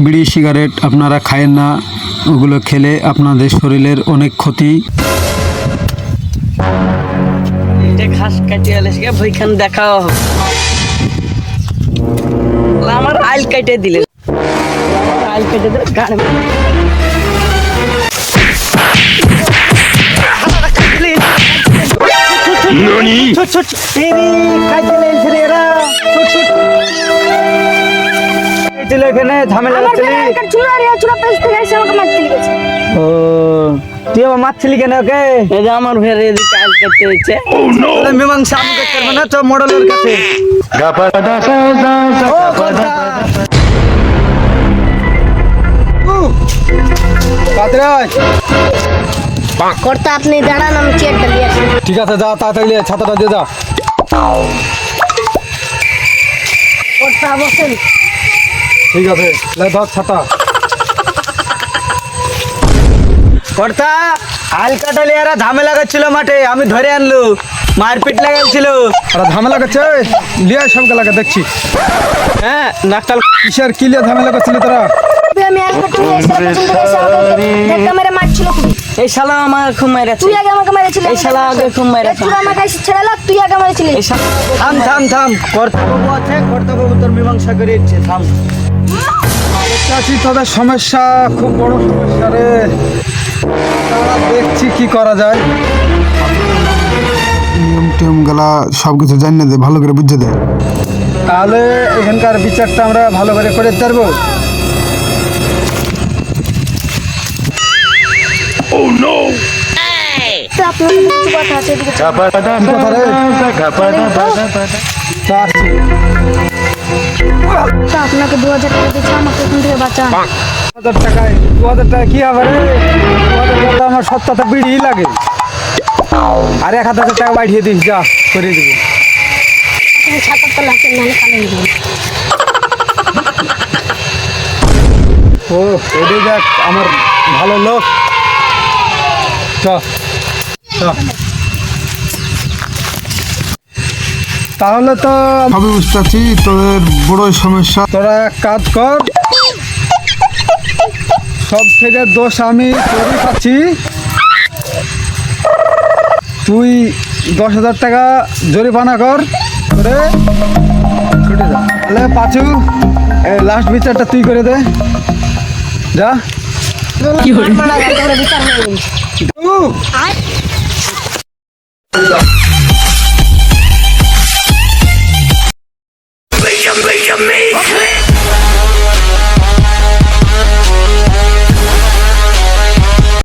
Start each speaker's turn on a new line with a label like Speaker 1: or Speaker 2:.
Speaker 1: বিড়ি সিগারেট আপনারা খায়েন না ওগুলো খেলে আপনাদের শরীরের অনেক ক্ষতি
Speaker 2: ঘাস কাটিয়ে সে বইখান দেখাও হবে আমার আইল কাটে দিলে আইল কেটে দিলে গাড়ি ছোট এরা
Speaker 3: আমাকে মারতে লেগেছে
Speaker 4: ও তুই আমার মারছিলি কেন ওকে?
Speaker 2: এই যে আমার ফের এদিকে আইল কাটতে হচ্ছে
Speaker 4: তাহলে মীমাংসা আমি করতে পারব না তো মডেলের কাছে। ও কথা কাতরাজ
Speaker 3: কর্তা আপনি দাঁড়ান আমি চেয়ারটা দিয়ে আসি।
Speaker 1: ঠিক আছে যা তাড়াতাড়ি ছাতাটা দিয়ে যা।
Speaker 3: কর্তা বসেন।
Speaker 1: ঠিক আছে ধর ছাতা।
Speaker 4: কর্তা আল কাটালি এরা ঝামেলা করছিল মাঠে আমি ধরে আনলু মারপিট লাগাইছিল।
Speaker 1: আর ঝামেলা করছে লিয়ে সব লাগে দেখছি।
Speaker 4: হ্যাঁ ডাক্তার
Speaker 1: কিসের কি লিয়ে ঝামেলা করছিলি তোরা?
Speaker 2: এই শালা আমার খুব
Speaker 3: তুই আগে আমাকে মেরেছিলি
Speaker 2: এই শালা আগে খুব মেরেছে।
Speaker 3: চুরা আমাকে ছেড়ালা তুই আগে মেরেছিলি।
Speaker 4: থাম থাম থাম। কর্তাবাবু আছে কর্তাবাবু তোর মীমাংসা করে থাম।
Speaker 1: চাচি তোদের সমস্যা খুব বড় সমস্যা রে। দেখছি কি করা যায়।
Speaker 5: নিয়ম টিয়ম গেলা সব কিছু জানিয়ে দে ভালো করে বুঝে দে
Speaker 1: তাহলে এখানকার বিচারটা আমরা ভালো করে করে পারব?
Speaker 3: কিছু কথা আছে আপনাকে দু হাজার টাকা দিচ্ছি আমাকে এখান থেকে বাঁচান।
Speaker 1: হাজার টাকায় দু হাজার টাকা কি হবে রে? দু হাজার টাকা আমার সপ্তাহে বিড়ি লাগে। আর এক হাজার টাকা পাঠিয়ে দিস যা করে দেবো। ও এটাই দেখ আমার ভালো লোক। চ চ। তাহলে তো
Speaker 5: সবই বুঝতে পারছি তোদের বড়ই সমস্যা।
Speaker 1: তোরা এক কাজ কর। সব থেকে দোষ আমি তোরই পাচ্ছি। তুই দশ হাজার টাকা জরিমানা কর। করে ছুটে যা। তাহলে পাঁচু লাস্ট বিচারটা তুই করে দে। যা।
Speaker 3: কি